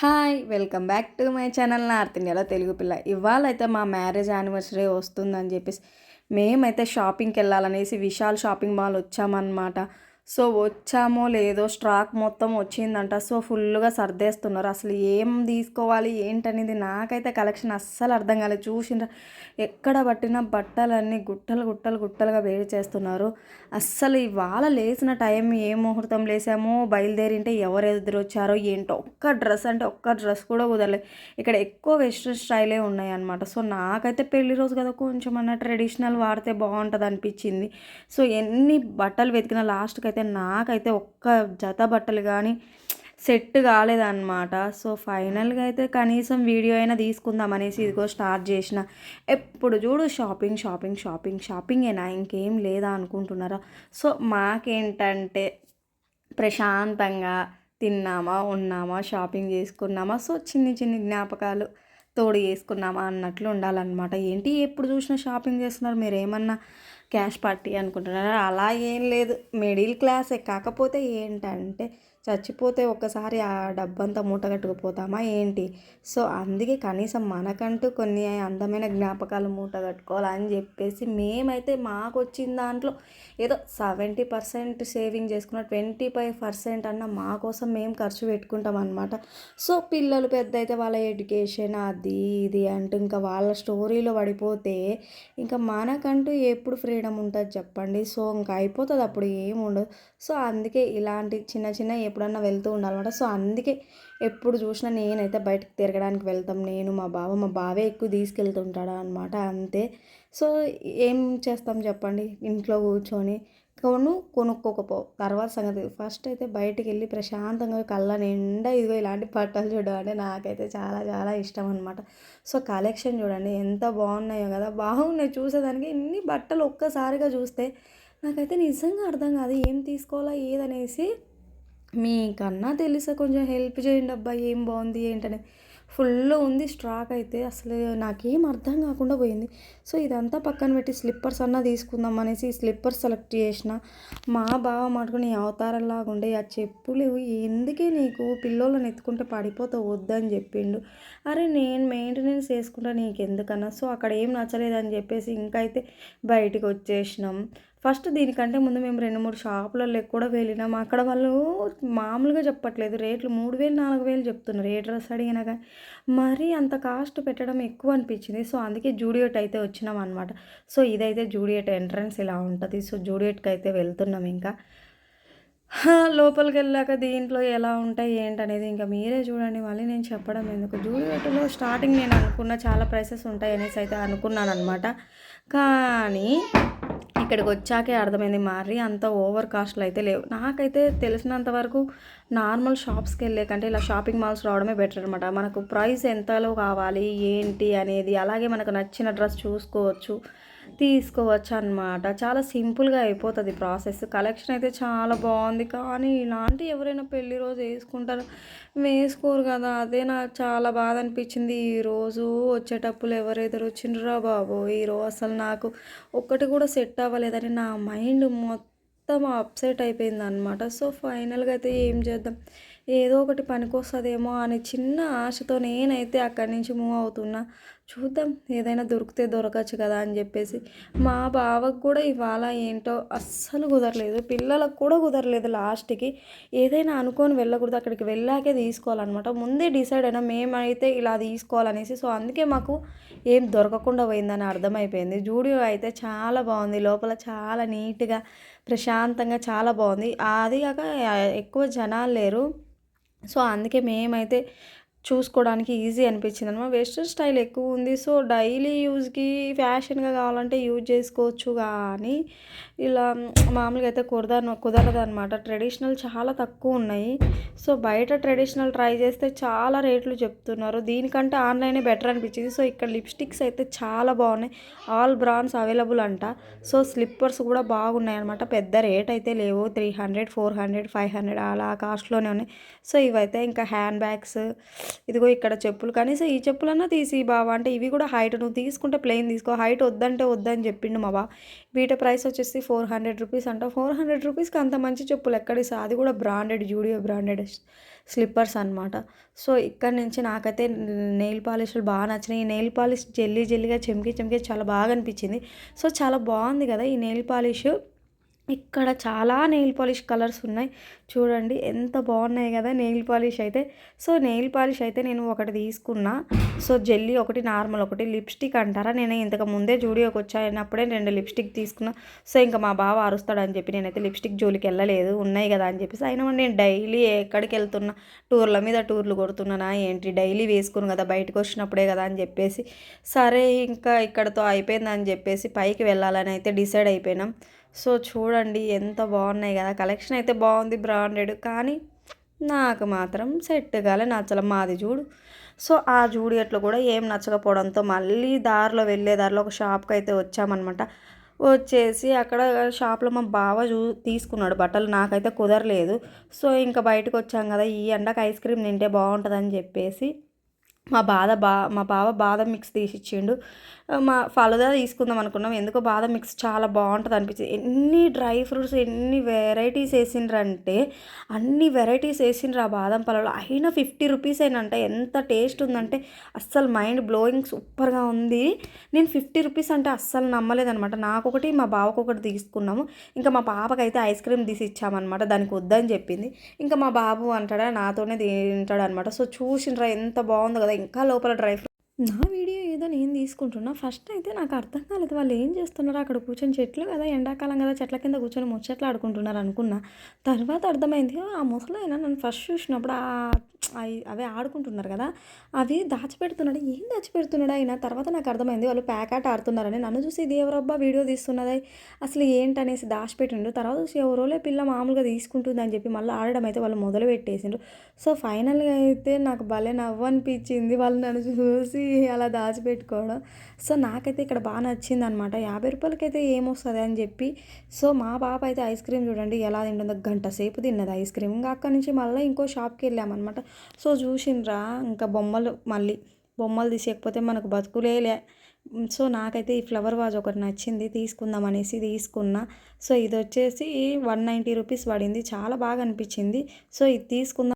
Hi welcome back to my channel north ఇండియాలో తెలుగు పిల్ల. ఇవాళ అయితే మా మ్యారేజ్ యానివర్సరీ వస్తుందని చెప్పేసి మేమైతే షాపింగ్కి వెళ్ళాలనేసి విశాల్ షాపింగ్ మాల్ వచ్చామన్నమాట. సో వచ్చామో లేదో స్టాక్ మొత్తం వచ్చిందంట. సో ఫుల్గా సర్దేస్తున్నారు. అసలు ఏం తీసుకోవాలి ఏంటనేది నాకైతే కలెక్షన్ అస్సలు అర్థం కాలేదు. చూసిన ఎక్కడ పట్టిన బట్టలన్నీ గుట్టలు గుట్టలు గుట్టలుగా వేడి చేస్తున్నారు. అస్సలు ఇవాళ లేచిన టైం ఏ ముహూర్తం లేసామో బయలుదేరింటే ఎవరు ఎదురొచ్చారో ఏంటో ఒక్క డ్రెస్ అంటే ఒక్క డ్రెస్ కూడా కుదరలేదు. ఇక్కడ ఎక్కువ వెస్ట్రన్ స్టైలే ఉన్నాయి అనమాట సో నాకైతే పెళ్ళి రోజు కదా కొంచెం అన్న ట్రెడిషనల్ వాడితే బాగుంటుంది అనిపించింది సో ఎన్ని బట్టలు వెతికిన లాస్ట్కి అయితే అయితే నాకైతే ఒక్క జత బట్టలు కానీ సెట్ కాలేదన్నమాట. సో ఫైనల్గా అయితే కనీసం వీడియో అయినా తీసుకుందాం అనేసి ఇదిగో స్టార్ట్ చేసిన. ఎప్పుడు చూడు షాపింగ్ షాపింగ్ షాపింగ్ షాపింగేనా ఇంకేం లేదా అనుకుంటున్నారా? సో మాకేంటంటే ప్రశాంతంగా తిన్నామా ఉన్నామా షాపింగ్ చేసుకున్నామా? సో చిన్ని చిన్ని జ్ఞాపకాలు తోడు చేసుకున్నామా అన్నట్లు ఉండాలన్నమాట. ఏంటి? ఎప్పుడు చూసినా షాపింగ్ చేస్తున్నారు? మీరు ఏమన్నా క్యాష్ పార్టీ అనుకుంటున్నారు? అలా ఏం లేదు. మిడిల్ క్లాసే. కాకపోతే ఏంటంటే చచ్చిపోతే ఒక్కసారి ఆ డబ్బంతా మూట కట్టుకుపోతామా ఏంటి? సో అందుకే కనీసం మనకంటూ కొన్ని అందమైన జ్ఞాపకాలు మూటగట్టుకోవాలని చెప్పేసి మేమైతే మాకు వచ్చిన దాంట్లో ఏదో సెవెంటీ పర్సెంట్ సేవింగ్ చేసుకున్న ట్వంటీ ఫైవ్ పర్సెంట్ అన్న మా కోసం మేము ఖర్చు పెట్టుకుంటాం అనమాట సో పిల్లలు పెద్ద అయితే వాళ్ళ ఎడ్యుకేషన్ అది ఇది అంటూ ఇంకా వాళ్ళ స్టోరీలో పడిపోతే ఇంకా మనకంటూ ఎప్పుడు ఫ్రీడమ్ ఉంటుంది చెప్పండి. సో ఇంకా అయిపోతుంది అప్పుడు ఏముండదు సో అందుకే ఇలాంటి చిన్న చిన్న ఎప్పుడన్నా వెళ్తూ ఉండాలన్నమాట. సో అందుకే ఎప్పుడు చూసినా నేనైతే బయటకు తిరగడానికి వెళ్తాం. నేను మా బావ మా బావే ఎక్కువ తీసుకెళ్తుంటాడు అనమాట అంతే. సో ఏం చేస్తాం చెప్పండి? ఇంట్లో కూర్చొని కొను కొనుక్కోకపో తర్వాత సంగతి. ఫస్ట్ అయితే బయటికి వెళ్ళి ప్రశాంతంగా కళ్ళ నిండా ఇదిగో ఇలాంటి పట్టాలు చూడడం అంటే నాకైతే చాలా చాలా ఇష్టం అనమాట సో కలెక్షన్ చూడండి. ఎంత బాగున్నాయో కదా. బాగున్నాయి. చూసేదానికి ఇన్ని బట్టలు ఒక్కసారిగా చూస్తే నాకైతే నిజంగా అర్థం కాదు. ఏం తీసుకోవాలా ఏదనేసి మీకన్నా తెలుసా కొంచెం హెల్ప్ చేయండి అబ్బా ఏం బాగుంది ఏంటనేది. ఫుల్ ఉంది స్ట్రాక్ అయితే అసలు నాకేం అర్థం కాకుండా పోయింది. సో ఇదంతా పక్కన పెట్టి స్లిప్పర్స్ అన్నా తీసుకుందాం అనేసి స్లిప్పర్స్ సెలెక్ట్ చేసిన. మా బావ మటుకు అవతారంలాగా ఉండే ఆ చెప్పులు ఎందుకే నీకు పిల్లోళ్ళని ఎత్తుకుంటే పడిపోతావు వద్దని చెప్పిండు. అరే నేను మెయింటెనెన్స్ చేసుకుంటా నీకు ఎందుకన్నా సో అక్కడ ఏం నచ్చలేదని చెప్పేసి ఇంకైతే అయితే బయటికి వచ్చేసినాం. ఫస్ట్ దీనికంటే ముందు మేము రెండు మూడు షాపులలో కూడా వెళ్ళినాం. అక్కడ వాళ్ళు మామూలుగా చెప్పట్లేదు. రేట్లు మూడు వేలు నాలుగు వేలు చెప్తున్నారు. ఏ డ్రెస్ అడిగినా కానీ. మరీ అంత కాస్ట్ పెట్టడం ఎక్కువ అనిపించింది. సో అందుకే జూడియోట్ అయితే వచ్చినాం అనమాట సో ఇదైతే జూడియోట్ ఎంట్రన్స్ ఇలా ఉంటుంది. సో జూడియోట్కి అయితే వెళ్తున్నాం ఇంకా. లోపలికి వెళ్ళాక దీంట్లో ఎలా ఉంటాయి ఏంటనేది ఇంకా మీరే చూడండి. మళ్ళీ నేను చెప్పడం ఎందుకు? జూడియోట్లో స్టార్టింగ్ నేను అనుకున్న చాలా ప్రైసెస్ ఉంటాయి అనేసి అయితే అనుకున్నాను అనమాట కానీ ఇక్కడికి వచ్చాకే అర్థమైంది మరి అంత ఓవర్ కాస్ట్లు అయితే లేవు. నాకైతే తెలిసినంత వరకు నార్మల్ షాప్స్కి వెళ్ళే కంటే ఇలా షాపింగ్ మాల్స్ రావడమే బెటర్ అనమాట మనకు ప్రైస్ ఎంతలో కావాలి ఏంటి అనేది అలాగే మనకు నచ్చిన డ్రెస్ చూసుకోవచ్చు. తీసుకోవచ్చు అనమాట చాలా సింపుల్గా అయిపోతుంది ప్రాసెస్. కలెక్షన్ అయితే చాలా బాగుంది. కానీ ఇలాంటి ఎవరైనా పెళ్ళి రోజు వేసుకుంటారు వేసుకోరు కదా. అదే నాకు చాలా బాధ అనిపించింది. ఈరోజు వచ్చేటప్పుడు ఎవరెదరు వచ్చిండ్రా బాబు ఈరోజు అసలు నాకు ఒక్కటి కూడా సెట్ అవ్వలేదని నా మైండ్ మొత్తం అప్సెట్ అయిపోయింది అనమాట సో ఫైనల్గా అయితే ఏం చేద్దాం? ఏదో ఒకటి పనికొస్తుందేమో అనే చిన్న ఆశతో నేనైతే అక్కడి నుంచి మూవ్ అవుతున్నా. చూద్దాం ఏదైనా దొరికితే దొరకచ్చు కదా అని చెప్పేసి. మా బావకు కూడా ఇవాళ ఏంటో అస్సలు కుదరలేదు. పిల్లలకు కూడా కుదరలేదు లాస్ట్కి. ఏదైనా అనుకొని వెళ్ళకూడదు. అక్కడికి వెళ్ళాకే తీసుకోవాలన్నమాట. ముందే డిసైడ్ అయినా మేమైతే ఇలా తీసుకోవాలనేసి. సో అందుకే మాకు ఏం దొరకకుండా పోయిందని అర్థమైపోయింది. జూడియో అయితే చాలా బాగుంది. లోపల చాలా నీట్గా ప్రశాంతంగా చాలా బాగుంది. అది కాక ఎక్కువ జనాలు లేరు. సో అందుకే మేమైతే చూసుకోవడానికి ఈజీ అనిపించింది అనమాట వెస్ట్రన్ స్టైల్ ఎక్కువ ఉంది. సో డైలీ యూజ్కి ఫ్యాషన్గా కావాలంటే యూజ్ చేసుకోవచ్చు కానీ ఇలా మామూలుగా అయితే కుదర కుదరదు అనమాట ట్రెడిషనల్ చాలా తక్కువ ఉన్నాయి. సో బయట ట్రెడిషనల్ ట్రై చేస్తే చాలా రేట్లు చెప్తున్నారు. దీనికంటే ఆన్లైనే బెటర్ అనిపించింది. సో ఇక్కడ లిప్స్టిక్స్ అయితే చాలా బాగున్నాయి. ఆల్ బ్రాండ్స్ అవైలబుల్ అంట. సో స్లిప్పర్స్ కూడా బాగున్నాయి అనమాట పెద్ద రేట్ అయితే లేవు. Three hundred four hundred five hundred అలా కాస్ట్లోనే ఉన్నాయి. సో ఇవైతే ఇంకా హ్యాండ్ బ్యాగ్స్ ఇదిగో ఇక్కడ చెప్పులు. కనీసం ఈ చెప్పులన్నా తీసి బావా అంటే ఇవి కూడా హైట్ నువ్వు తీసుకుంటే ప్లెయిన్ తీసుకో. హైట్ వద్దంటే వద్దని చెప్పిండు మా బా వీటి ప్రైస్ వచ్చేసి ఫోర్ హండ్రెడ్ రూపీస్ అంట. ఫోర్ హండ్రెడ్ రూపీస్కి అంత మంచి చెప్పులు ఎక్కడిస్తా అది కూడా బ్రాండెడ్ జూడియో బ్రాండెడ్ స్లిప్పర్స్ అనమాట సో ఇక్కడ నుంచి నాకైతే నెయిల్ పాలిష్లు బాగా నచ్చినాయి. ఈ నెయిల్ పాలిష్ జెల్లీ జెల్లీగా చెమికి చెమికి చాలా బాగా అనిపించింది. సో చాలా బాగుంది కదా ఈ నెయిల్ పాలిష్ ఇక్కడ చాలా నెయిల్ పాలిష్ కలర్స్ ఉన్నాయి. చూడండి ఎంత బాగున్నాయి కదా నెయిల్ పాలిష్ అయితే. సో నెయిల్ పాలిష్ అయితే నేను ఒకటి తీసుకున్నా. సో జెల్లీ ఒకటి నార్మల్ ఒకటి లిప్స్టిక్ అంటారా? నేను ఇంతకు ముందే జూడియోకి వచ్చాయినప్పుడే రెండు లిప్స్టిక్ తీసుకున్నా. సో ఇంకా మా బావ అరుస్తాడని చెప్పి నేనైతే లిప్స్టిక్ జోలికి వెళ్ళలేదు ఉన్నాయి కదా అని చెప్పేసి. అయినా నేను డైలీ ఎక్కడికి వెళ్తున్నా? టూర్ల మీద టూర్లు కొడుతున్నానా? ఏంటి? డైలీ వేసుకుని కదా బయటకు వచ్చినప్పుడే కదా అని చెప్పేసి. సరే ఇంకా ఇక్కడతో అయిపోయిందని చెప్పేసి పైకి వెళ్ళాలని అయితే డిసైడ్ అయిపోయినాం. సో చూడండి ఎంత బాగున్నాయి కదా. కలెక్షన్ అయితే బాగుంది బ్రాండెడ్ కానీ నాకు మాత్రం సెట్ కాలే నచ్చల మాది చూడు. సో ఆ జూడియట్లో కూడా ఏం నచ్చకపోవడంతో మళ్ళీ దారిలో వెళ్ళే దారిలో ఒక షాప్కి అయితే వచ్చామన్నమాట. వచ్చేసి అక్కడ షాప్లో మా బావ చూ తీసుకున్నాడు బట్టలు నాకైతే కుదరలేదు. సో ఇంకా బయటకు వచ్చాం కదా ఈ ఎండకు ఐస్ క్రీమ్ తింటే బాగుంటుందని చెప్పేసి మా బాధ బా మా బావ బాదం మిక్స్ తీసిచ్చిండు. మా ఫలదా తీసుకుందాం అనుకున్నాం. ఎందుకో బాదం మిక్స్ చాలా బాగుంటుంది అనిపించింది. ఎన్ని డ్రై ఫ్రూట్స్ ఎన్ని వెరైటీస్ వేసిండ్రంటే అన్ని వెరైటీస్ వేసిండ్రు ఆ బాదం పళ్ళలో అయినా ఫిఫ్టీ రూపీస్ అయినంట. ఎంత టేస్ట్ ఉందంటే అస్సలు మైండ్ బ్లోయింగ్ సూపర్గా ఉంది. నేను ఫిఫ్టీ రూపీస్ అంటే అస్సలు నమ్మలేదనమాట. నాకు ఒకటి మా బావకు ఒకటి తీసుకున్నాము. ఇంకా మా పాపకైతే ఐస్ క్రీమ్ తీసి ఇచ్చామన్నమాట దానికి వద్దని చెప్పింది. ఇంకా మా బాబు అంటాడా నాతోనే తింటాడు అనమాట సో చూసిండ్రా ఎంత బాగుందో కదా. ఇంకా లోపల డ్రై ఫ్రూట్ నా వీడియో ఏదో నేను తీసుకుంటున్నా. ఫస్ట్ అయితే నాకు అర్థం కాలేదు. వాళ్ళు ఏం చేస్తున్నారు అక్కడ కూర్చొని చెట్లు కదా ఎండాకాలం కదా చెట్ల కింద కూర్చొని ముచ్చట్లు ఆడుకుంటున్నారు అనుకున్నా. తర్వాత అర్థమైంది ఆ ముసలైన నన్ను ఫస్ట్ చూసినప్పుడు అవి అవే ఆడుకుంటున్నారు కదా అవి దాచిపెడుతున్నాడు. ఏం దాచిపెడుతున్నాడు అయినా తర్వాత నాకు అర్థమైంది వాళ్ళు ప్యాకెట్ ఆడుతున్నారని. నన్ను చూసి ఇది ఎవరబ్బా వీడియో తీస్తున్నది? అసలు ఏంటనేసి దాచిపెట్టిండు. తర్వాత చూసి ఎవరోలే పిల్ల మామూలుగా తీసుకుంటుంది అని చెప్పి మళ్ళీ ఆడడం అయితే వాళ్ళు మొదలు పెట్టేసిండ్రు సో ఫైనల్గా అయితే నాకు భలే నవ్వు అనిపించింది వాళ్ళు నన్ను చూసి అలా దాచిపెట్టుకోవడం. సో నాకైతే ఇక్కడ బాగా నచ్చింది అనమాట యాభై రూపాయలకైతే ఏమొస్తుంది అని చెప్పి. సో మా పాప అయితే ఐస్ క్రీమ్ చూడండి ఎలా తింటుందో. గంట సేపు తిన్నది ఐస్ క్రీమ్. ఇంకా అక్కడి నుంచి మళ్ళీ ఇంకో షాప్కి వెళ్ళామన్నమాట. సో చూసిండ్రా ఇంకా బొమ్మలు మళ్ళీ. బొమ్మలు తీసేయకపోతే మనకు బతుకులేలే సో నాకైతే ఈ ఫ్లవర్ వాజ్ ఒకటి నచ్చింది. తీసుకుందాం అనేసి తీసుకున్నా. సో ఇది వచ్చేసి వన్ నైంటీ రూపీస్ పడింది. చాలా బాగా అనిపించింది. సో ఇది తీసుకుందాం